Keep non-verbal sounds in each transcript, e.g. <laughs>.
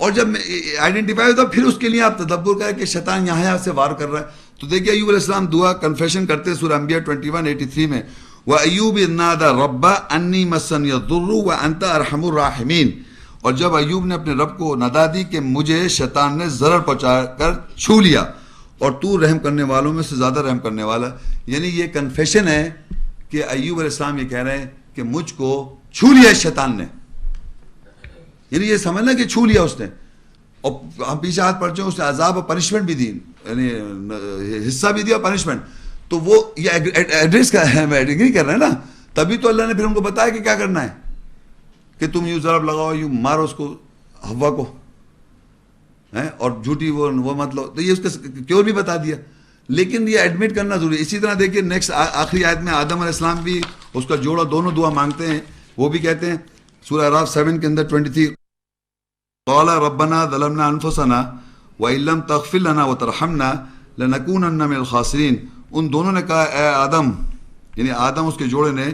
और जब आइडेंटिफाई होता फिर उसके लिए आप तदब्बर करें कि शैतान यहाँ यहाँ से वार कर रहा है। तो देखिए अयूब अलैहिस्सलाम दुआ कन्फेशन करते सूरह अंबिया 2183 में। व अयूब नादा रब्बा अन्नी मसन यदुर्रु व अंत अरहमुर राहिमीन। और जब अयूब ने अपने रब को नदा दी कि मुझे शैतान ने जरर पहुँचा कर छू लिया, और तू रहम करने वालों में से ज़्यादा रहम करने वाला। यानी ये कन्फेशन है कि अयूब अलैहिस्सलाम ये कह रहे हैं कि मुझको छू लिया शैतान ने। यानी ये समझना कि छू लिया उसने। और हम पीछे हाथ पड़ चुके उसने अजाब और पनिशमेंट भी दी, यानी हिस्सा भी दिया पनिशमेंट तो वो ये एड्रेस का मैं एग्री कर रहे हैं ना, तभी तो अल्लाह ने फिर उनको बताया कि क्या करना है। कि तुम यूँ जरब लगाओ, यूँ मारो उसको हवा को। हैं? और झूठी वो वो मतलब तो ये उसका क्यों भी बता दिया? लेकिन ये एडमिट करना ज़रूरी इसी तरह देखिए नेक्स्ट आखिरी आयत में आदम अलैहिस्सलाम भी उसका जोड़ा, दोनों दुआ मांगते हैं। वो भी कहते हैं राफ सेवन के अंदर ट्वेंटी थ्री कौला रब्बना दलमना अनफुसना व इल्लम व तरहमना लनकूनन्ना मिनल उन दोनों ने कहा, ए आदम, यानी आदम उसके जोड़े ने,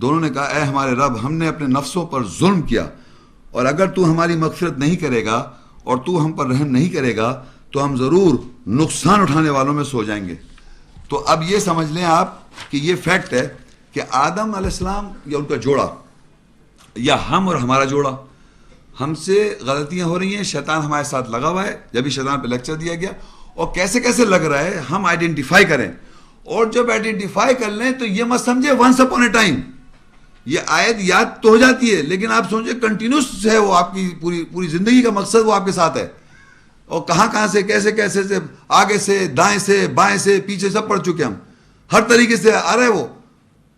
दोनों ने कहा, ए हमारे रब, हमने अपने नफ्सों पर जुल्म किया। और अगर तू हमारी मगफिरत नहीं करेगा और तू हम पर रहम नहीं करेगा तो हम ज़रूर नुकसान उठाने वालों में सो जाएँगे। तो अब ये समझ लें आप कि ये फैक्ट है कि आदम अलैहिस्सलाम या उनका जोड़ा, या हम और हमारा जोड़ा हमसे गलतियाँ हो रही हैं, शैतान हमारे साथ लगा हुआ है, जब भी शैतान पे लेक्चर दिया गया। और कैसे कैसे लग रहा है, हम आइडेंटिफाई करें। और जब आइडेंटिफाई कर लें तो ये मत समझे वंस अपॉन ए टाइम ये आयत याद तो हो जाती है, लेकिन आप सोचिए कंटिन्यूस है वो आपकी पूरी पूरी ज़िंदगी का मकसद वो आपके साथ है। और कहाँ कहाँ से, कैसे कैसे से, आगे से, दाएँ से, बाएँ से, पीछे सब पढ़ चुके हम। हर तरीके से आ रहा है वो।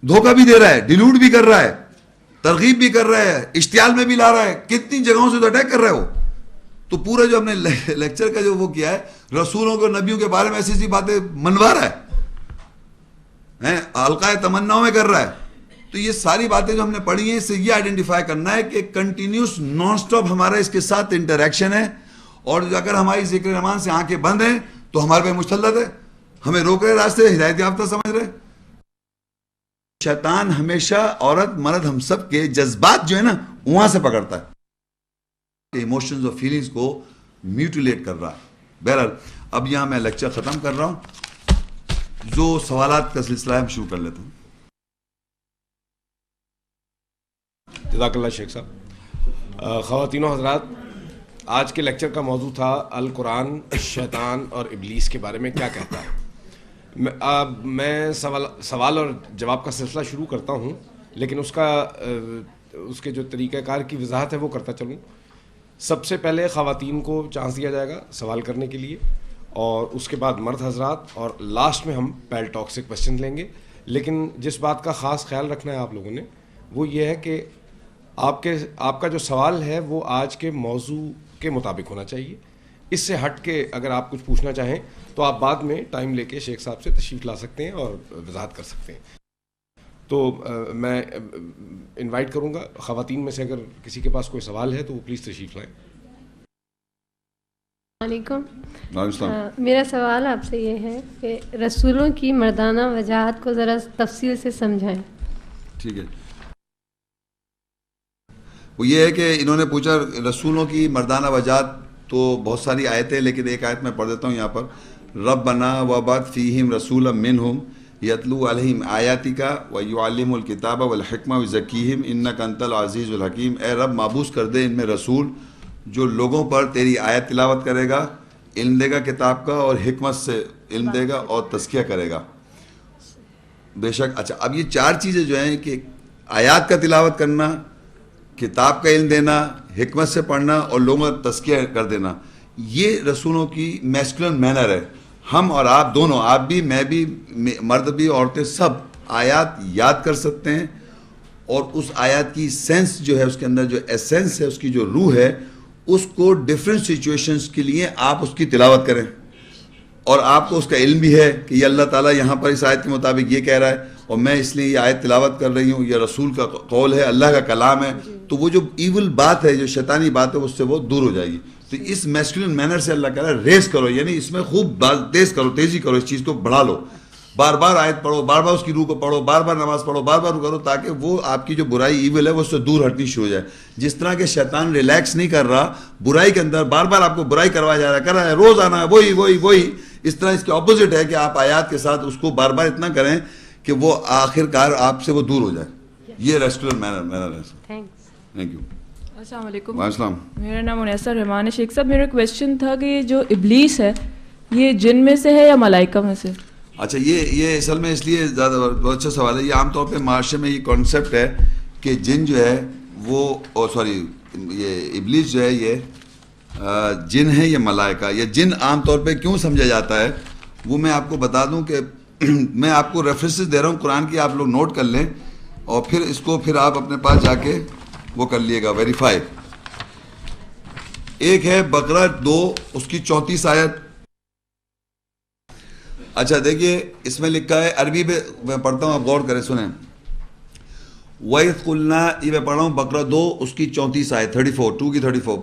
धोखा भी दे रहा है डिलूट भी कर रहा है। तरगीब भी कर रहा है, इश्तियाल में भी ला रहा है। कितनी जगहों से तो अटैक कर रहा है? तो पूरा जो हमने लेक्चर का जो वो किया है, रसूलों के, नबियों के बारे में ऐसी ऐसी बातें मनवा रहा है। हैं हल्का तमन्नाओं में कर रहा है। तो ये सारी बातें जो हमने पढ़ी हैं, इससे ये आइडेंटिफाई करना है कि कंटिन्यूस नॉन स्टॉप हमारा इसके साथ इंटरेक्शन है। और अगर हमारी ज़िक्र रहमान से आँखें बंद हैं तो हमारे पे मुसलत है। हमें रोक रहे रास्ते हिदायत याफ्ता समझ रहे शैतान हमेशा औरत, मर्द हम सब के जज्बात जो है ना, वहाँ से पकड़ता है। इमोशंस और फीलिंग्स को म्यूटिलेट कर रहा है। बहरहाल, अब यहाँ मैं लेक्चर खत्म कर रहा हूँ। जो सवाल का सिलसिला हम शुरू कर लेते हैं। जजाकल्ला शेख साहब। ख़वातिन हजरात, आज के लेक्चर का मौजू था अल कुरान शैतान और इबलीस के बारे में क्या कहता है। आ, मैं सवाल सवाल और जवाब का सिलसिला शुरू करता हूँ लेकिन उसका उसके जो तरीक़ाकार की वजाहत है वो करता चलूँ। सबसे पहले ख़वातीन को चांस दिया जाएगा सवाल करने के लिए और उसके बाद मर्द हजरात और लास्ट में हम पैल टॉक से क्वेश्चन लेंगे। लेकिन जिस बात का ख़ास ख्याल रखना है आप लोगों ने वो ये है कि आपके आपका जो सवाल है वो आज के मौजू के मुताबिक होना चाहिए। इससे हट के अगर आप कुछ पूछना चाहें तो आप बाद में टाइम लेके शेख साहब से तशरीफ़ ला सकते हैं और वजाहत कर सकते हैं। तो अ, मैं इनवाइट करूँगा। ख़वातीन में से अगर किसी के पास कोई सवाल है तो वो प्लीज़ तशरीफ़ लाएँ। वालेकुम। मेरा सवाल आपसे ये है कि रसूलों की मर्दाना वजाहत को ज़रा तफसील से समझाएँ। ठीक है। वो ये है कि इन्होंने पूछा रसूलों की मर्दाना वजात तो बहुत सारी आयतें लेकिन एक आयत मैं पढ़ देता हूँ यहाँ पर। रब बना वबाद फ़ीहिम रसूल मिन हम यतलू आयातिका व युआलिमुल किताब वलहकमा वज़कीहिम इन्ना कंतल अज़ीज़ुल हकीम। ए रब, मबूस कर दे इनमें रसूल जो लोगों पर तेरी आयत तिलावत करेगा, इल्म देगा किताब का और हिकमत से इल्म देगा और तस्किया करेगा। बेशक अच्छा अब ये चार चीज़ें जो हैं कि आयात का तिलावत करना, किताब का इल्म देना, हिकमत से पढ़ना और लोगों का तस्किया कर देना, ये रसूलों की मैस्कुलन मैनर है। हम और आप दोनों, आप भी, मैं भी मर्द भी, औरतें सब आयात याद कर सकते हैं और उस आयत की सेंस जो है, उसके अंदर जो एसेंस है, उसकी जो रूह है, उसको डिफरेंट सिचुएशंस के लिए आप उसकी तिलावत करें। और आपको उसका इल्म भी है कि ये अल्लाह ताला यहाँ पर इस आयत के मुताबिक ये कह रहा है और मैं इसलिए ये आयत तिलावत कर रही हूँ यह रसूल का कौल है, अल्लाह का कलाम है तो वो जो ईवल बात है, जो शैतानी बात है, उससे वो दूर हो जाएगी। तो इस मैस्कुलिन मैनर से अल्लाह कह रहा है रेस करो यानी इसमें खूब तेज करो तेज़ी करो इस चीज़ को बढ़ा लो। बार बार आयत पढ़ो बार बार उसकी रूह को पढ़ो बार बार नमाज़ पढ़ो बार बार करो ताकि वो आपकी जो बुराई ईविल है वो उससे दूर हटनी शुरू हो जाए। जिस तरह के शैतान रिलैक्स नहीं कर रहा बुराई के अंदर बार बार आपको बुराई करवाया जा रहा है कर रहा है रोज आना है वही वही वही। इस तरह इसके ऑपोजिट है कि आप आयात के साथ उसको बार बार इतना करें कि वो आखिरकार आपसे वो दूर हो जाए। ये रेस्टोरेंट मैनर मैनर है। थैंक यू अस्सलाम मेरा नाम उनैसर रहमान है शेख साहब। मेरा क्वेश्चन था कि ये जो इबलीस है ये जिन में से है या मलाइका में से? अच्छा ये ये असल में इसलिए ज़्यादा बहुत अच्छा सवाल है। ये आमतौर पर माशरे में ये कॉन्सेप्ट है कि जिन जो है वो ओ सॉरी ये इबलीस जो है ये जिन है या मलाइका। ये जिन आमतौर पर क्यों समझा जाता है वो मैं आपको बता दूँ कि <clears throat> मैं आपको रेफरेंसेस दे रहा हूँ। कुरान की आप लोग नोट कर लें और फिर इसको फिर आप अपने पास जाके वो कर लिएगा वेरीफाई एक है बकरा, दो, उसकी चौंतीस आयत. अच्छा देखिए, इसमें लिखा है, अरबी में मैं पढ़ता हूँ, आप गौर करें, सुने. वैस कुलना, ये मैं पढ़ रहा हूँ, बकरा, दो, उसकी चौंतीस आयत थर्टी फोर टू की थर्टी फोर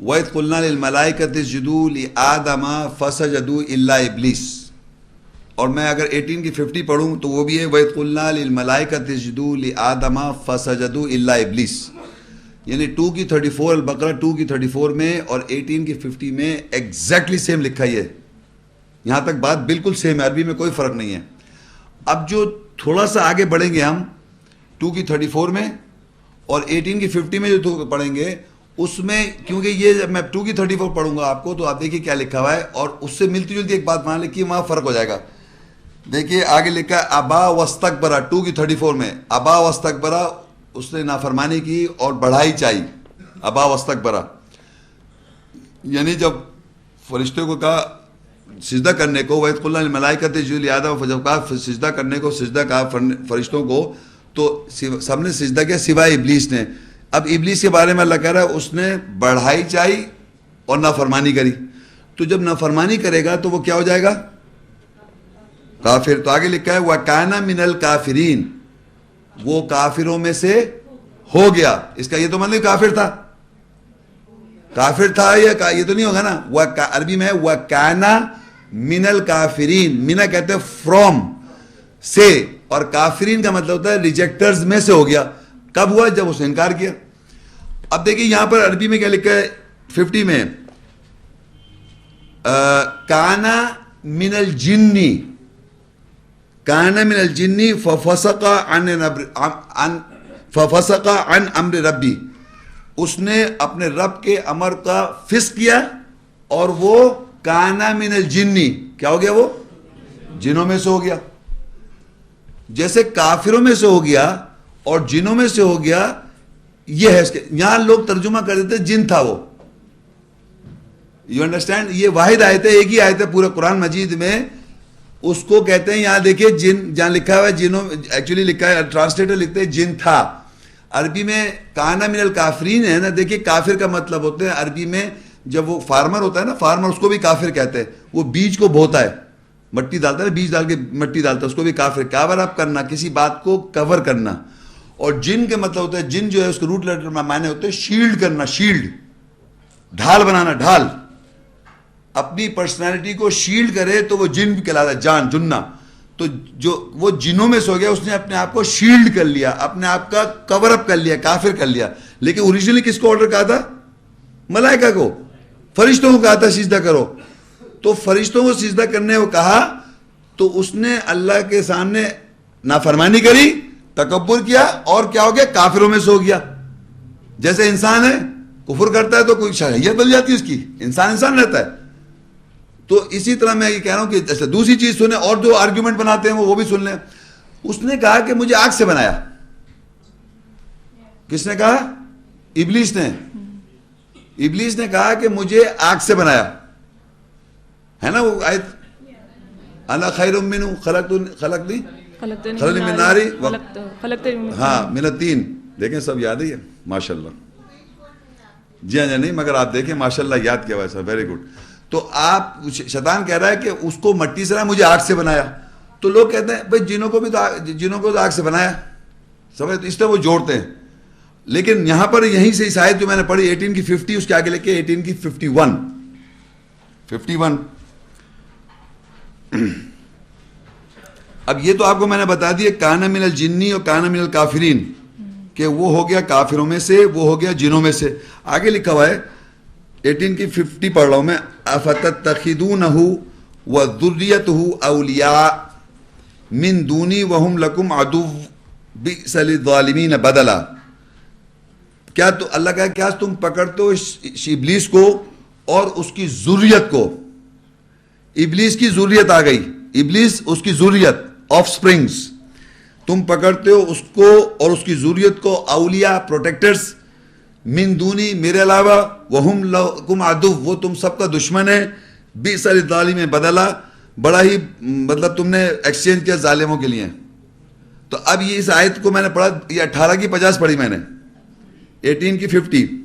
वैस कुलना मलाइकत जदू आदमा फस जदू इल्ला इबलीस. और मैं अगर 18 की 50 पढ़ूँ तो वो भी है वैस कुलना मलाइकत जदू आदमा फस जदू इल्ला इबलीस. यानी टू की 34 फोर बकरा टू की 34 में और 18 की 50 में एग्जैक्टली सेम लिखा ही है यहाँ तक बात बिल्कुल सेम है, अरबी में कोई फ़र्क नहीं है। अब जो थोड़ा सा आगे बढ़ेंगे हम टू की थर्टी फोर में और एटीन की फिफ्टी में जो पढ़ेंगे, उसमें क्योंकि ये जब मैं टू की थर्टी फोर पढ़ूँगा आपको तो आप देखिए क्या लिखा हुआ है, और उससे मिलती जुलती एक बात मान लिखी वहाँ फ़र्क हो जाएगा। देखिए, आगे लिखा अबा वस्तक बरा टू की थर्टी फोर में, अबा वस्तक बरा उसने नाफरमानी की और बढ़ाई चाही अबा वस्तक बरा यानी जब फरिश्ते को कहा, सिजदा करने को वैदकुल्ला मलाइकत जुल यादव जब कहा सिजदा करने को, सिजदा कहा फरिश्तों को तो सबने सिजदा किया सिवाय इबलीस ने। अब इबलीस के बारे में अल्लाह कह रहा है, उसने बढ़ाई चाही और नाफरमानी करी। तो जब नाफरमानी करेगा तो वो क्या हो जाएगा? काफिर तो आगे लिखा है वह काना मिनल काफिरीन। वो काफिरों में से हो गया। इसका ये तो मतलब काफिर था। काफिर था या का, ये तो नहीं होगा ना। वह अरबी में वह काना मिनल काफिरीन। मिना कहते हैं फ्रॉम से। और काफिरीन का मतलब होता है रिजेक्टर्स में से हो गया। कब हुआ? जब उसने इनकार किया। अब देखिए यहाँ पर अरबी में क्या लिखा है फिफ्टी में अ, काना मिनल जिन्नी। काना मिनल जिन्नी फसका अन नब्र- अन- अन फसका अन अम्र रब्बी उसने अपने रब के अमर का फिस किया और वो काना मिनल जिन्नी। क्या हो गया वो? जिनों में से हो गया। जैसे काफिरों में से हो गया और जिनों में से हो गया, ये है इसके यहाँ लोग तर्जुमा कर देते, जिन था वो। यू अंडरस्टैंड ये वाहिद आयत है एक ही आयत है पूरे कुरान मजीद में उसको कहते हैं, यहाँ देखिए जिन, जहाँ लिखा हुआ है, जिनों एक्चुअली लिखा है ट्रांसलेटर लिखते हैं, जिन था। अरबी में काना मिनल काफरीन है ना, देखिए काफिर का मतलब होता है, अरबी में जब वो फार्मर होता है ना, फार्मर उसको भी काफिर कहते हैं। वो बीज को बोता है, मट्टी डालता है, बीज डाल के मट्टी डालता है, उसको भी काफिर। कवर अप करना, किसी बात को कवर करना। और जिन के मतलब होता है, जिन जो है, उसके रूट लेटर में मायने होते हैं शील्ड करना शील्ड ढाल बनाना, ढाल। अपनी पर्सनालिटी को शील्ड करे तो वो जिन कहलाता है, जान, जुन्ना। तो जो, वो जिनों में सो गया, उसने अपने आप को शील्ड कर लिया, अपने आप का कवर अप कर लिया, काफिर कर लिया। लेकिन ओरिजिनली किसको ऑर्डर कहा था? मलाइका को। फरिश्तों को कहा था, सिजदा करो। तो फरिश्तों को सिजदा करने को कहा तो उसने अल्लाह के सामने नाफरमानी करी तकबर किया, और क्या हो गया? काफिरों में सो गया। जैसे इंसान है, कुफर करता है तो कोई शहैयत बन जाती है उसकी। इंसान इंसान रहता है। तो इसी तरह मैं ये कह रहा हूँ कि जैसे दूसरी चीज़ सुने और जो आर्ग्यूमेंट बनाते हैं वो वो भी सुन लें। उसने कहा कि मुझे आग से बनाया। किसने कहा? इबलीस ने। इबलीस ने कहा कि मुझे आग से बनाया। है ना वो आयत? अला खैर मिन खलक खलक दी खलकतनी खलकतनी मिन मिन नारी, नारी। व- खलकत- खलकतनी मिन- हाँ मिनत तीन देखें सब याद ही है। माशाल्लाह। जी हाँ जी नहीं मगर आप देखें माशाल्लाह याद किया है वेरी गुड तो आप, शैतान कह रहा है कि उसको मट्टी से ना मुझे आग से बनाया। तो लोग कहते हैं, भाई जिनों को भी तो जिनों को तो आग से बनाया। समझ तो इसलिए वो जोड़ते हैं। लेकिन यहाँ पर यहीं से इस आयत जो मैंने पढ़ी 18 की 50 उसके आगे लेके 18 की 51 51 अब ये तो आपको मैंने बता दिया, काना मिनल जिन्नी और काना मिनल काफिरीन, कि वो हो गया काफिरों में से, वो हो गया जिनों में से। आगे लिखा हुआ है 18 की 50 पढ़ रहा हूँ मैं अफत तखिदून व दुर्रियत अलिया मिन दूनी वहुम लकुम अदु बिसलिमीन बदला। क्या तो अल्लाह का क्या तुम पकड़ते हो इस को और उसकी जुर्रियत को? इब्लीस की जुर्रियत आ गई। इब्लीस, उसकी जुर्रियत ऑफ़ स्प्रिंग्स तुम पकड़ते हो उसको और उसकी जुर्रियत को अलिया प्रोटेक्टर्स मिन दूनी, मेरे अलावा, वहुम लकुम आदुव, वो तुम सबका दुश्मन है। बीस अली में बदला, बड़ा ही मतलब तुमने एक्सचेंज किया जालिमों के लिए। तो अब ये इस आयत को मैंने पढ़ा, ये अट्ठारह की पचास पढ़ी मैंने। एटीन की फिफ्टी।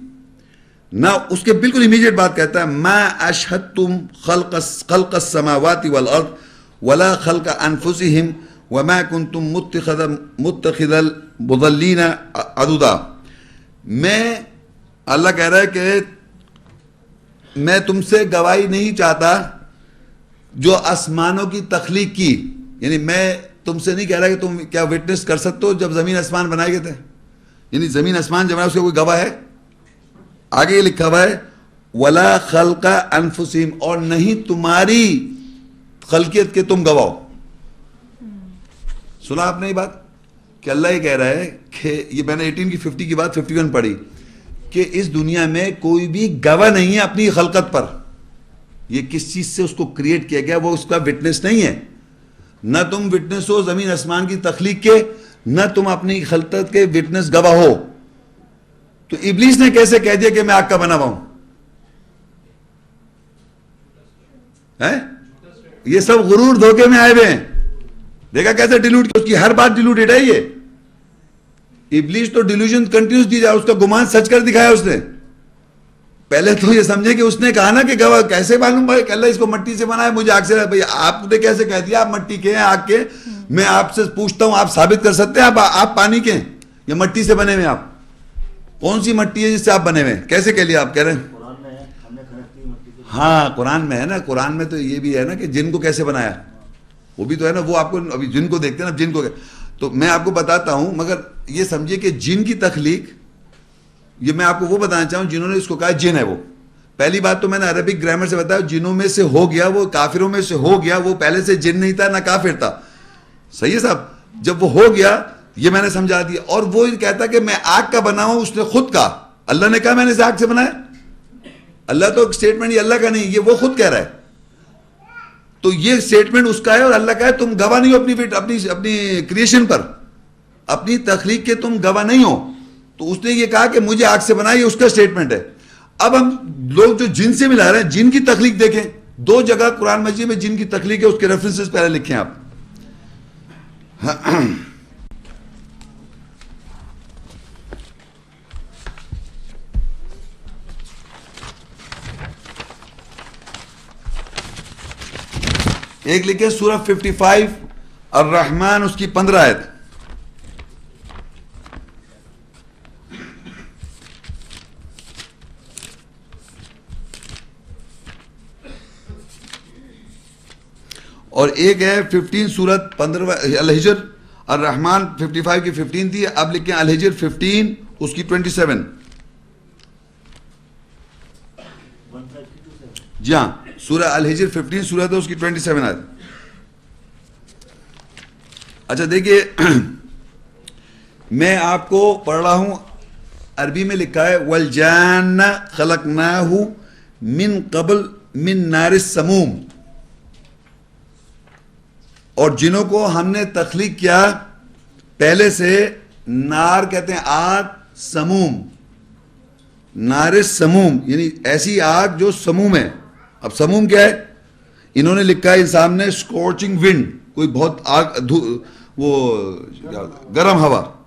ना, उसके बिल्कुल इमीडिएट बात कहता है, मैं अशहद तुम खल्क समावाति वल अर्द, वला खल्क अनफुसिहिम, व मैं कुन तुम मुतखिदल मुदल्लीन अदुदा। मैं अल्लाह कह रहा है कि मैं तुमसे गवाही नहीं चाहता जो आसमानों की तखलीक की। यानी मैं तुमसे नहीं कह रहा कि तुम क्या विटनेस कर सकते हो जब ज़मीन आसमान बनाए गए थे। यानी ज़मीन आसमान जब उसका कोई गवाह है? आगे ये लिखा हुआ है, वला खलका अनफुसीम और नहीं तुम्हारी खलकियत के तुम गवाओ सुना आपने ये बात? कि अल्लाह ये कह रहा है कि ये मैंने 18 की 50 की बात 51 पढ़ी। कि इस दुनिया में कोई भी गवाह नहीं है अपनी खलकत पर। ये किस चीज़ से उसको क्रिएट किया गया, वो उसका विटनेस नहीं है। न तुम विटनेस हो ज़मीन आसमान की तखलीक के, न तुम अपनी खलकत के विटनेस गवाह हो। तो इबलीस ने कैसे कह दिया कि मैं आग का बना हुआ हूँ? है? ये सब गुरूर धोखे में आए हुए हैं। देखा कैसे डिलूट उसकी हर बात डिलूटेड है ये इबलीस तो डिल्यूजन कंटिन्यूस दी जा उसका गुमान सच कर दिखाया उसने। पहले तो ये समझे कि उसने कहा ना कि गवाह कैसे मालूम भाई अल्लाह इसको मट्टी से बनाया मुझे आग से भाई आपने कैसे कह दिया आप मट्टी के हैं आग के? मैं आपसे पूछता हूँ आप साबित कर सकते हैं आप आप पानी के या मट्टी से बने हुए आप? कौन सी मट्टी है जिससे आप बने हुए कैसे कह लिया आप कह रहे हैं? हाँ कुरान में है ना कुरान में तो ये भी है ना कि जिन को कैसे बनाया? वो भी तो है ना वो आपको अभी जिन को देखते हैं ना जिन को तो मैं आपको बताता हूँ, मगर ये समझिए कि जिन की तखलीक, ये मैं आपको वो बताना चाहूँ जिन्होंने इसको कहा जिन है वो। पहली बात तो मैंने अरबिक ग्रामर से बताया, जिनों में से हो गया वो, काफिरों में से हो गया, वो पहले से जिन नहीं था, ना काफिर था। सही है साहब? जब वो हो गया, ये मैंने समझा दिया। और वो कहता कि मैं आग का बना हूँ, उसने खुद कहा। अल्लाह ने कहा मैंने इसे आग से बनाया? अल्लाह तो स्टेटमेंट ये अल्लाह का नहीं, ये वो खुद कह रहा है। तो ये स्टेटमेंट उसका है और अल्लाह का है, तुम गवाह नहीं हो अपनी अपनी अपनी क्रिएशन पर। अपनी तखलीक के तुम गवाह नहीं हो। तो उसने ये कहा कि मुझे आग से बनाया उसका स्टेटमेंट है। अब हम लोग जो जिन से मिला रहे हैं जिन की तखलीक देखें। दो जगह कुरान मस्जिद में जिन की तखलीक है, उसके रेफरेंसेस पहले लिखें आप। <clears throat> एक लिखे सूरह 55 और रहमान उसकी पंद्रह आयत। और एक है 15 सूरत पंद्रह, अलहिजर और रहमान 55 की 15 थी, अब लिखे अलहिजर 15 उसकी 27 जी हाँ। सूरह अलहिजर 15 सूरत है उसकी 27 आयत। अच्छा देखिए, <clears throat> मैं आपको पढ़ रहा हूँ, अरबी में लिखा है, वल जान खलक मिन कबल मिन नारिस समूम। और जिनों को हमने तखलीक किया, पहले से नार कहते हैं आग समूम। नारिस समूम, यानी ऐसी आग जो समूम है। अब समूम क्या है? इन्होंने लिखा है सामने स्कॉचिंग विंड कोई बहुत आग वो गर्म हवा।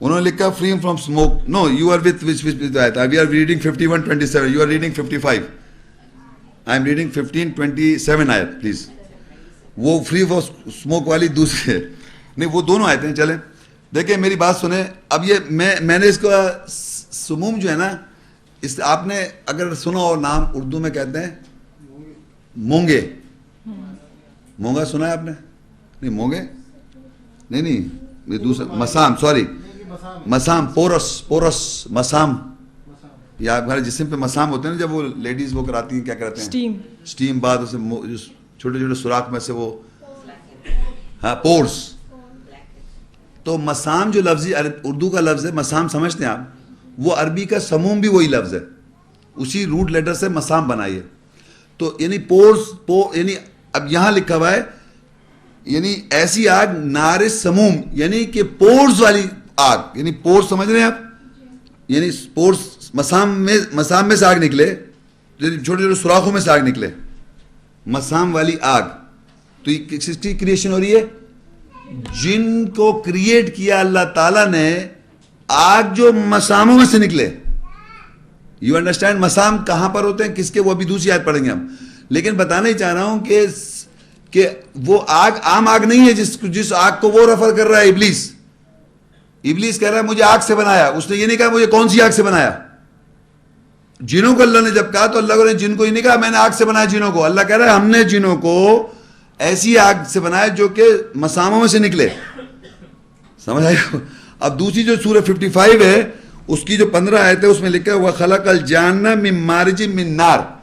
उन्होंने लिखा free from smoke no you are with which which we are reading 51 27 you are reading 55 I am reading 15 27 आयत प्लीज़ वो फ्री फॉर स्मोक वाली दूसरी है। नहीं, वो दोनों आयते हैं, चले। देखिए, मेरी बात सुने। अब ये, मैं, मैंने इसका सुमूम जो है ना इस आपने अगर सुना हो नाम उर्दू में कहते हैं मूँगे। मोंगा सुना है आपने? नहीं मोंगे? नहीं नहीं ये दूसरा मसाम सॉरी मसाम पोरस पोरस मसाम। या हमारे जिसम पे मसाम होते हैं ना जब वो लेडीज़ वो कराती हैं क्या कराते हैं? स्टीम स्टीम बाद उसे छोटे छोटे सुराख में से वो हाँ पोर्स। तो मसाम जो लफ्ज उर्दू का लफ्ज है मसाम समझते हैं आप? वो अरबी का समूम भी वही लफ्ज है। उसी रूट लेटर से मसाम बनाइए। तो यानी पोर्स, पो, यानी अब यहाँ लिखा हुआ है, यानी ऐसी आग नारे समूम यानी कि पोर्स वाली आग, यानी पोर्स समझ रहे हैं आप? यानी पोर्स मसाम में मसाम में से आग निकले छोटे छोटे सुराखों में से आग निकले। मसाम वाली आग तो ये किसकी क्रिएशन हो रही है? जिनको क्रिएट किया अल्लाह ताला ने आग जो मसामों में से निकले यू अंडरस्टैंड मसाम कहाँ पर होते हैं, किसके, वो अभी दूसरी याद पढ़ेंगे हम। लेकिन बताना ही चाह रहा हूँ कि कि वो आग, आम आग नहीं है जिस जिस आग को वो रेफर कर रहा है, इबलीस। इबलीस कह रहा है, मुझे आग से बनाया। उसने ये नहीं कहा, मुझे कौन सी आग से बनाया? जिनों को अल्लाह ने जब कहा तो अल्लाह ने जिनको ही नहीं कहा, मैंने आग से बनाया जिनों को। अल्लाह कह रहा है, हमने जिनों को ऐसी आग से बनाया जो कि मसामों में से निकले। समझ आई अब दूसरी जो सूरह 55 है उसकी जो पंद्रह आयत है उसमें लिखा है वह खलकल जानना मिन मारिजिम मिन्नार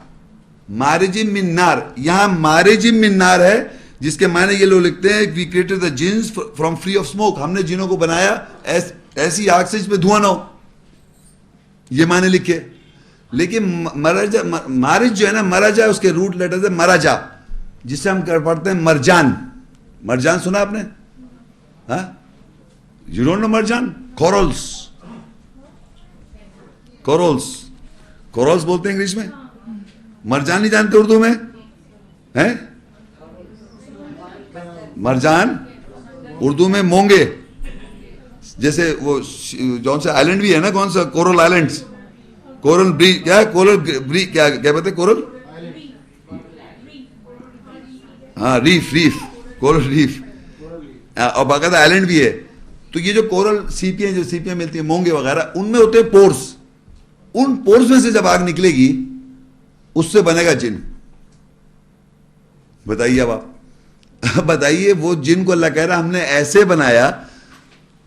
मारिजिम मिन्नार यहाँ मारिजिम मिन्नार है जिसके माने ये लोग लिखते हैं we created the jinns from free of smoke हमने जिनों को बनाया ऐस, ऐसी आग से जिसमें धुआँ ना हो। ये माने लिखे। लेकिन मरजा मारिज जो है ना मराजा उसके रूट लेटर है मराजा जिससे हम कर पढ़ते हैं मरजान। मरजान सुना आपने? हाँ? यू डोंट नो मरजान कोरल्स कोरल्स कोरल्स बोलते हैं इंग्लिश में? मरजान नहीं जानते उर्दू में? है? मरजान उर्दू में मोंगे। जैसे वो जौन सा आइलैंड भी है ना, कौन सा? कोरल आइलैंड्स कोरल ब्री क्या है? कोरल ब्री क्या क्या हैं? कोरल हाँ रीफ रीफ कोरल रीफ और बाकायदा आइलैंड भी है। तो ये जो कोरल सीपियाँ जो सीपियाँ मिलती है, मोंगे वगैरह, उनमें होते हैं पोर्स। उन पोर्स में से जब आग निकलेगी, उससे बनेगा जिन। बताइए अब आप। <laughs> बताइए, वो जिन को अल्लाह कह रहा हमने ऐसे बनाया,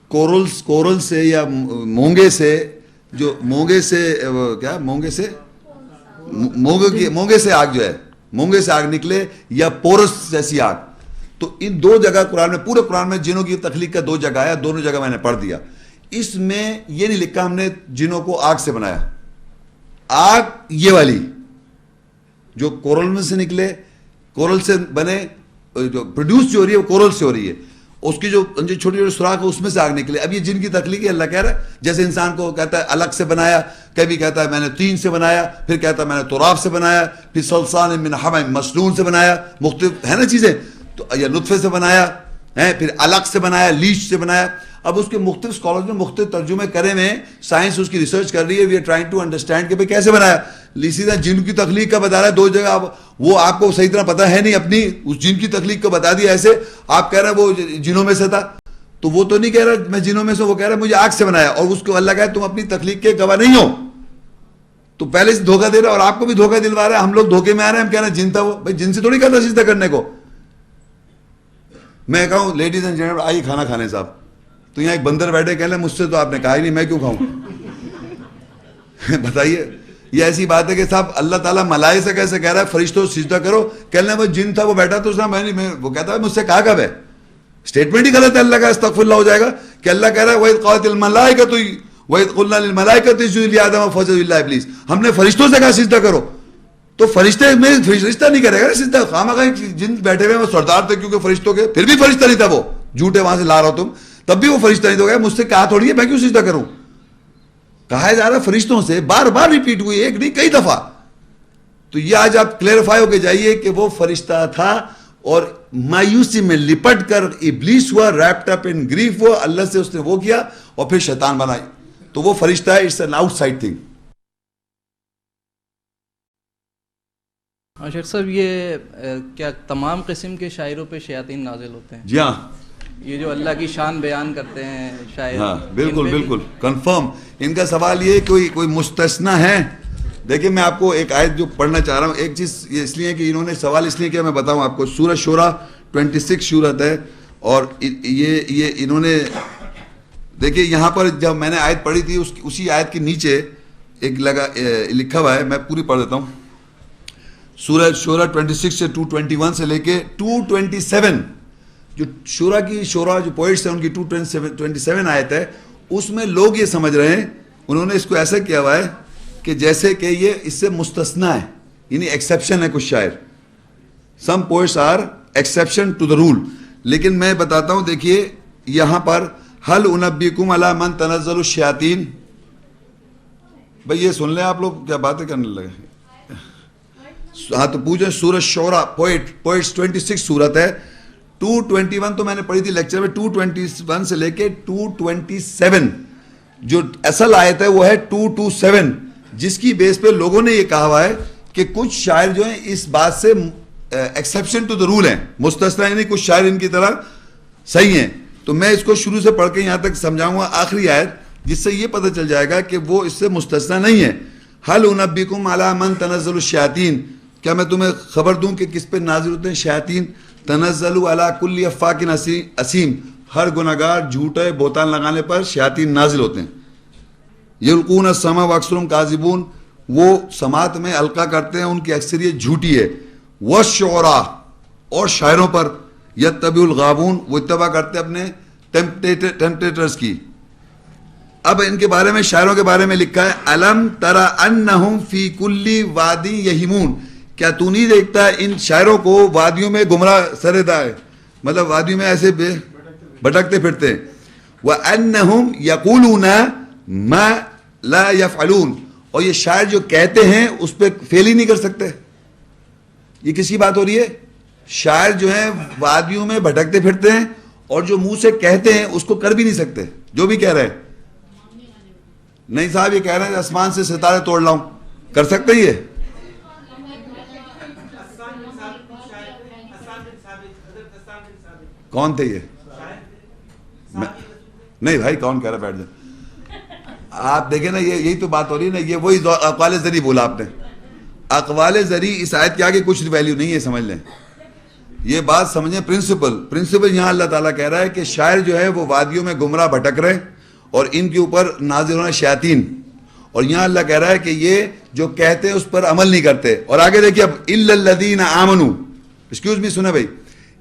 कोरल्स, कोरल से या मोंगे से, जो मोंगे से क्या, मोंगे से? मोंगे की, मोंगे से आग जो है, मोंगे से आग निकले या पोरस जैसी आग। तो इन दो जगह कुरान में, पूरे कुरान में जिनों की तखलीक का दो जगह आया दोनों जगह मैंने पढ़ दिया। इसमें ये नहीं लिखा हमने जिनों को आग से बनाया। आग ये वाली, जो कोरल में से निकले, कोरल से बने, जो प्रोड्यूस जो हो रही है, वो कोरल से हो रही है। उसकी जो जो छोटी छोटे सुराख है, उसमें से आग निकले। अब ये जिनकी तकलीफ़ है, अल्लाह कह रहा है, जैसे इंसान को कहता है, अलग से बनाया, कभी कहता है, मैंने तीन से बनाया, फिर कहता है, मैंने तुराब से बनाया, फिर सलसान मिन हवा मसनून से बनाया, मुख्तलिफ़, है ना चीज़ें? तो या नुतफे से बनाया, है, फिर अलग से बनाया लीच से बनाया। अब उसके मुख्तु स्कॉलर ने मुख्तु तर्जुमे करे में साइंस उसकी रिसर्च कर रही है we are trying to understand कि भाई कैसे बनाया। सीधा जिन की तकलीफ़ का बता रहा है, दो जगह अब वो आपको सही तरह पता है नहीं अपनी, उस जिन की तकलीफ़ को बता दिया ऐसे, आप कह रहे हैं वो जिनों में से था। तो वो तो नहीं कह रहा, मैं जिनों में से, वो कह रहा है मुझे आग से बनाया, और उसको अल्लाह कहा, तुम अपनी तकलीफ़ के गवाह नहीं हो। तो पहले से धोखा दे रहा है, और आपको भी धोखा दिलवा रहा है, हम लोग धोखे में आ रहे हैं, हम कह रहे हैं, जिन था वो, भाई जिन से थोड़ी कहता सीधा करने को। मैं कहूँ लेडीज़ एंड जेंटल आइए खाना खाने साहब। तो यहाँ एक बंदर बैठे, कह रहे, मुझसे तो आपने कहा ही नहीं, मैं क्यों खाऊं? <laughs> बताइए। ये ऐसी बात है कि साहब, अल्लाह ताला मलाई से कैसे कह रहा है, फरिश्तों सिजदा करो। कहने वो जिन था, वो बैठा तो उसने मैं नहीं, मैं वो कहता है, मुझसे कहा कब है? स्टेटमेंट ही गलत है, अल्लाह का अस्तगफुरुल्लाह हो जाएगा कि अल्लाह कह रहा है वही क़ातिल मलाइका तो वही कुल्ला लिल मलाइका तिजुल आदम फजल इब्लीस। हमने फरिश्तों से कहा सिजदा करो। तो फरिश्ते में फरिश्ता नहीं करेगा ना सिजदा खामा का जिन बैठे हुए सरदार थे क्योंकि फरिश्तों के। फिर भी फरिश्ता नहीं था वो। झूठे वहाँ से ला रहा हो तुम। तब भी वो फरिश्ता नहीं तो गया। मुझसे कहा थोड़ी है, मैं क्यों सिजदा करूँ? कहा जा रहा फरिश्तों से। बार बार रिपीट हुई, एक नहीं, कई दफ़ा। तो ये आज आप क्लेरिफाई होके जाइए कि वो फरिश्ता था और मायूसी में लिपट कर इब्लीस हुआ रैप्ड अप इन ग्रीफ हुआ, अल्लाह से उसने वो किया और फिर शैतान बनाई। तो वो फरिश्ता इट्स एन आउटसाइड थिंग हाँ शेख साहब ये क्या तमाम किस्म के शायरों पे शयातीन नाजिल होते हैं? जी हाँ। ये जो अल्लाह की शान बयान करते हैं शायर हाँ बिल्कुल बिल्कुल कंफर्म इनका सवाल ये कोई कोई मुस्तना है? देखिए मैं आपको एक आयत जो पढ़ना चाह रहा हूँ एक चीज़ ये इसलिए कि इन्होंने सवाल इसलिए किया मैं बताऊँ आपको। सूरज शोरा 26 सूरत है और ये ये इन्होंने देखिए यहाँ पर जब मैंने आयत पढ़ी थी उस, उसी आयत के नीचे एक लगा ए, लिखा हुआ है मैं पूरी पढ़ देता हूँ। सूरज शोरा 26 से 221 से लेके 227 जो शोरा की शोरा जो पोइट्स हैं, उनकी 227 27 आयत है, उसमें लोग ये समझ रहे हैं, उन्होंने इसको ऐसा किया हुआ है कि जैसे कि ये इससे मुस्तना है, यानी एक्सेप्शन है कुछ शायर। Some poets are exception to the rule लेकिन मैं बताता हूँ, देखिए, यहाँ पर, हल उनबिकुम अला मन तनजल शयातीन। भाई ये सुन लें आप लोग, क्या बातें करने लगे हाँ तो पूछे, सूरज शोरा पोइट पोइट्स 26 सूरत है। 221 तो मैंने पढ़ी थी लेक्चर में 221 से लेके 227 जो असल आयत है, वो है 227 जिसकी बेस पे लोगों ने ये कहा हुआ है कि कुछ शायर जो हैं, इस बात से एक्सेप्शन टू द रूल हैं। मुस्तना यानी कुछ शायर इनकी तरह सही हैं। तो मैं इसको शुरू से पढ़ के यहाँ तक समझाऊँगा, आखिरी आयत, जिससे ये पता चल जाएगा कि वो इससे मुस्तना नहीं है। हल उनबिकुम अला मन तनजल शयातीन। क्या मैं तुम्हें खबर दूँ कि किस पे नाजिल होते हैं शयातीन तनजल अला कुल्ली अफ़ाकिन असीम हर गुनागार झूठे, बोतान लगाने पर शयातीन नाजिल होते हैं। यलकून समा वक्सरुम काजिबून, वो समात में अलका करते हैं, उनकी अक्सरियत झूठी है। व शोरा, और शायरों पर यह तबीउल गाबून, वो इतबा करते अपने टेम्पटेटर्स की। अब इनके बारे में, शायरों के बारे में लिखा है, अलम तरा अन्नहुम फ़ी कुल्ली वादी यहिमून। क्या तू नहीं देखता इन शायरों को वादियों में गुमराह सरेदा है? मतलब वादियों में ऐसे भटकते फिरते वह अन्नहुम यकूलून मा ला यफअलून। और ये शायर जो कहते हैं, उस पर फेल ही नहीं कर सकते। ये किसकी बात हो रही है? शायर जो है, वादियों में भटकते फिरते हैं और जो मुँह से कहते हैं, उसको कर भी नहीं सकते। जो भी कह रहे हैं। नहीं साहब, ये कह रहे हैं आसमान से सितारे तोड़ लाऊं। कर सकते ये? कौन थे ये? नहीं भाई, कौन कह रहा बैठ जाओ आप देखे ना, ये यही तो बात हो रही है ना, ये वही अकवाल जरी बोला आपने। अकवाल जरी इस आयत के आगे कुछ वैल्यू नहीं है, समझ लें। ये बात समझें प्रिंसिपल प्रिंसिपल यहाँ अल्लाह ताला कह रहा है कि शायर जो है, वो वादियों में गुमराह भटक रहे और इनके ऊपर नाजिर होना शयातीन और यहाँ अल्लाह कह रहा है कि ये जो कहते हैं, उस पर अमल नहीं करते। और आगे देखिए अब, इल्लल्लदीन आमनू। एक्सक्यूज मी सुना भाई।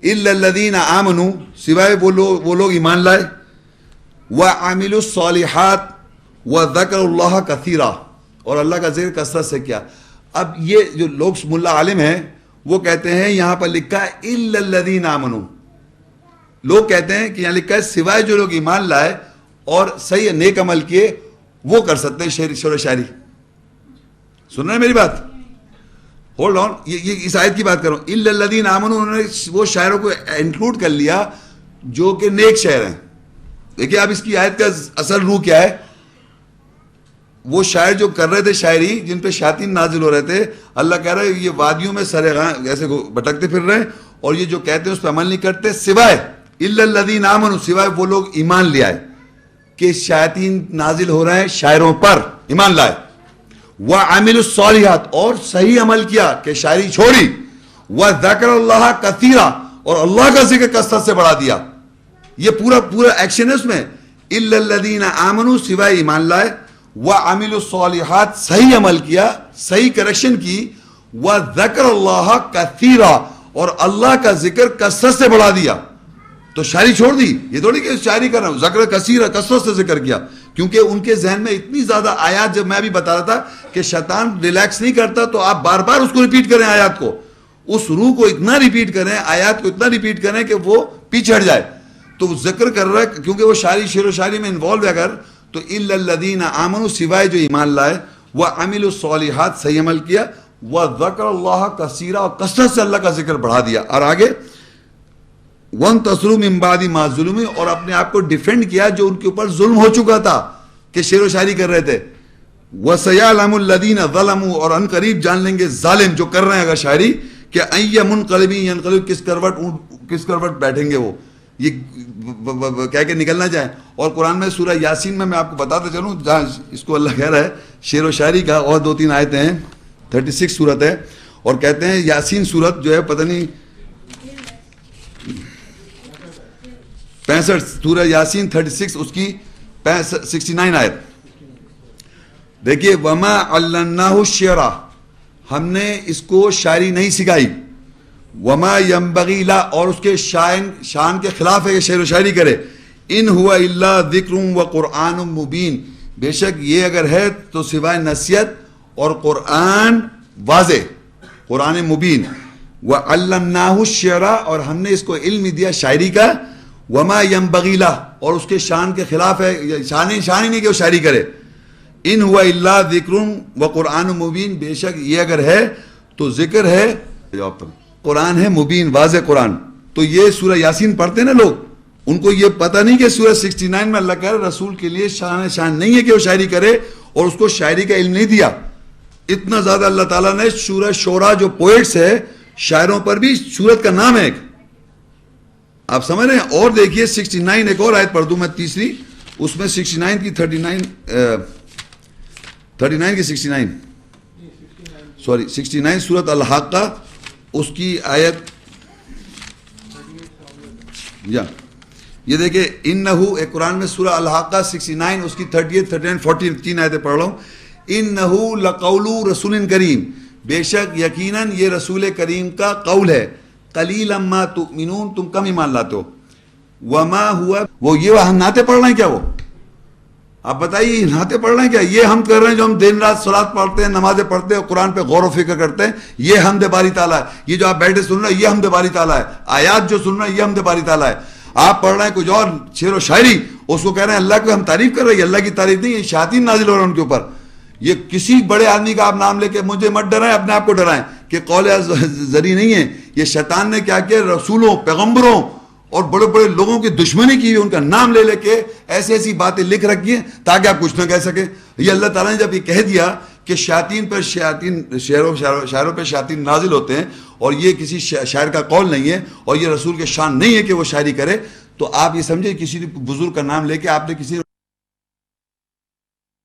इल्लल्लदीन आमनू सिवाय वो लोग वो लोग ईमान लाए व आमिलुस्सालिहात व ज़करुल्लाह कसीरा और अल्लाह का ज़िक्र कसरत से किया। अब ये जो लोग मुल्ला आलिम हैं, वो कहते हैं, यहाँ पर लिखा है इल्लल्लदीन आमनू लोग कहते हैं कि यहाँ लिखा है, सिवाय जो लोग ईमान लाए और सही नेक अमल किए, वो कर सकते हैं शेर शोर शायरी सुन रहे हैं मेरी बात? होल्ड ऑन ये, इस आयत की बात करो इल्लल्लदीन आमनू उन्होंने वो शायरों को इंक्लूड कर लिया जो कि नेक शायर हैं। देखिए अब इसकी आयत का असल रूह क्या है? वो शायर जो कर रहे थे शायरी जिन पे शातिन नाजिल हो रहे थे अल्लाह कह रहा है ये वादियों में सरे ऐसे भटकते फिर रहे हैं और ये जो कहते हैं उस पर अमल नहीं करते सिवाय इल्लल्लदीन आमनू सिवाय वो लोग ईमान ले आए कि शायतीन नाजिल हो रहे हैं शायरों पर ईमान लाए। वह आमिल सालिहात, और सही अमल किया कि शायरी छोड़ी। वह जकर अल्लाह कसीरा, और अल्लाह का ज़िक्र कसरत से बढ़ा दिया। ये पूरा पूरा एक्शन है उसमें इल्लल्लदीन आमनू, सिवाय ईमान लाए। वह आमिल सालिहात, सही अमल किया, सही करेक्शन की। वह जकर अल्लाह कसीरा, और अल्लाह का ज़िक्र कसरत से बढ़ा दिया। तो शायरी छोड़ दी। ये थोड़ी कि शायरी कर रहा हूँ। जक्र कसीर कसरत से ज़िक्र किया। क्योंकि उनके जहन में इतनी ज़्यादा आयात जब मैं अभी बता रहा था कि शैतान रिलैक्स नहीं करता तो आप बार बार उसको रिपीट करें आयात को। उस रूह को इतना रिपीट करें, आयात को इतना रिपीट करें कि वो पीछे हट जाए। तो ज़िक्र कर रहा है, क्योंकि वो शायरी शेर शायरी में इन्वॉल्व है अगर तो इल्लल्लदीन आमनु, सिवाय जो ईमान लाए वह अमिल सालिहात, सही अमल किया वह जक्र अल्लाह कसीरा और कसरत से अल्लाह का ज़िक्र बढ़ा दिया। और आगे, वन तसरूम इम्बादी माजुलमी और अपने आप को डिफेंड किया जो उनके ऊपर जुल्म हो चुका था, कि शेर व शायरी कर रहे थे। वसयालदीन जलमू, और अन करीब जान लेंगे जालिम जो कर रहे हैं अगर शायरी, कि अय्य मुनकलबी यनकलब, किस करवट ऊँट- किस करवट बैठेंगे वो। ये कह के निकलना चाहें। और कुरान में सूरह यासीन में मैं आपको बताते चलूँ, जहाँ इसको अल्लाह कह रहा है, शेर व शायरी का और दो तीन आयतें हैं थर्टी सिक्स सूरत है, और कहते हैं यासीन सूरत जो है, पता नहीं, पैंसठ, सूरह यासीन 36 उसकी सिक्सटी नाइन आयत। देखिए, वमा अल्लाह शेरा। हमने इसको शायरी नहीं सिखाई। वमा यमबगीला और उसके शायन, शान के खिलाफ है कि शेर व शायरी करे। इन हुआ इल्ला ज़िक्र व कुरान मुबीन। बेशक ये अगर है तो सिवाय नसीहत और कुरान वाजे कुरान मुबीन। व अल्लाह शेरा, और हमने इसको इल्म दिया शायरी का। वमा यम बगीला और उसके शान के खिलाफ है, शान शान ही नहीं कि वो शायरी करे। इन हुआ इल्ला ज़िक्र व कुरान मुबीन, बेशक ये अगर है तो ज़िक्र है कुरान है मुबीन, वाज कुरान। तो ये सूरह यासीन पढ़ते ना लोग? उनको ये पता नहीं कि सूरह 69 में अल्लाह कह रसूल के लिए शान शान नहीं है कि वो शायरी करे, और उसको शायरी का इल्म नहीं दिया। इतना ज़्यादा अल्लाह ताला ने सूरह शोरा जो पोएट्स है, शायरों पर भी सूरत का नाम है एक। आप समझ रहे हैं? और देखिए 69 एक और आयत पढ़ दूँ मैं तीसरी। उसमें 69 की 39 39 की 69 सॉरी 69 सूरत अल का उसकी आयत या। ये देखिए इन नहू एक कुरान में सूरह अल का 69 उसकी 38 39 40 तीन आयतें पढ़ रहा हूँ। इन नहू लकौलू रसूल करीम। बेशक यकीनन ये रसूल करीम का कौल है। कलील अम्मा तुमिनून, तुम कम ईमान लाते हो। वमा हुआ वो ये हम नाते पढ़ रहे हैं क्या वो? आप बताइए नाते पढ़ रहे हैं क्या? ये हम कर रहे हैं जो हम दिन रात सलात पढ़ते हैं, नमाजें पढ़ते हैं कुरान पे गौर फ़िक्र करते हैं, ये हमद बारी ताला है। ये जो आप बैठे सुन रहे हैं, ये हमद बारी ताला है। आयात जो सुन रहे हैं, ये हमद बारी ताला है। आप पढ़ रहे हैं कुछ और शेर व शायरी, उसको कह रहे हैं, अल्लाह को हम तारीफ़ कर रहे हैं अल्लाह की तारीफ़ नहीं, ये शातीन नाजिल हो रहे हैं उनके ऊपर। ये किसी बड़े आदमी का आप नाम लेके मुझे मत डराएँ, अपने आप को डराएँ कि कौल जरी नहीं है। ये शैतान ने क्या किया? रसूलों, पैगंबरों और बड़े बड़े लोगों की दुश्मनी की हुई, उनका नाम ले लेके ऐसी ऐसी बातें लिख रखी हैं, ताकि आप कुछ ना कह सके। ये अल्लाह ताला ने जब ये कह दिया कि शातीन पर शातीन शहरों शायरों पर शातीन नाजिल होते हैं, और ये किसी शायर का कौल नहीं है, और ये रसूल के शान नहीं है कि वो शायरी करे तो आप ये समझे, किसी बुज़ुर्ग का नाम लेके आपने किसी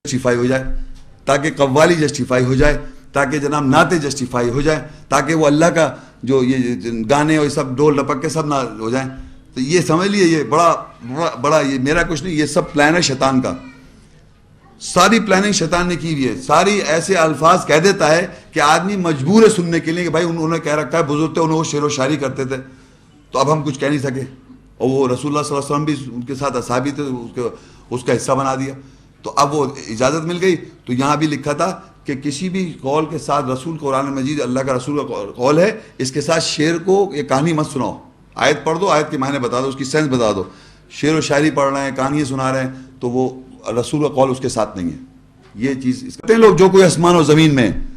जस्टिफाई हो जाए, ताकि कव्वाली जस्टिफाई हो जाए, ताकि जनाब नाते जस्टिफाई हो जाए, ताकि वो अल्लाह का जो ये गाने और सब डोल लपक के सब ना हो जाए। तो ये समझ लिए, ये बड़ा बड़ा बड़ा, ये मेरा कुछ नहीं, ये सब प्लान है शैतान का। सारी प्लानिंग शैतान ने की हुई है। सारी ऐसे अल्फाज कह देता है कि आदमी मजबूर है सुनने के लिए कि भाई उन्होंने कह रखा है, बुज़ुर्ग थे उन्होंने शेर व शायरी करते थे। तो अब हम कुछ कह नहीं सके। और वो रसूलुल्लाह सल्लल्लाहु अलैहि वसल्लम भी उनके साथ असाबी थे, उसके, उसका हिस्सा बना दिया। तो अब वो इजाज़त मिल गई। तो यहाँ भी लिखा था कि किसी भी कौल के साथ रसूल कुरान मजीद, अल्लाह का रसूल का कौल है, इसके साथ शेर को ये कहानी मत सुनाओ। आयत पढ़ दो, आयत के मायने बता दो, उसकी सेंस बता दो। शेर व शायरी पढ़ रहे हैं, कहानियाँ सुना रहे हैं तो वो रसूल का कौल उसके साथ नहीं है। ये चीज़ हैं लोग, जो कोई आसमान और ज़मीन में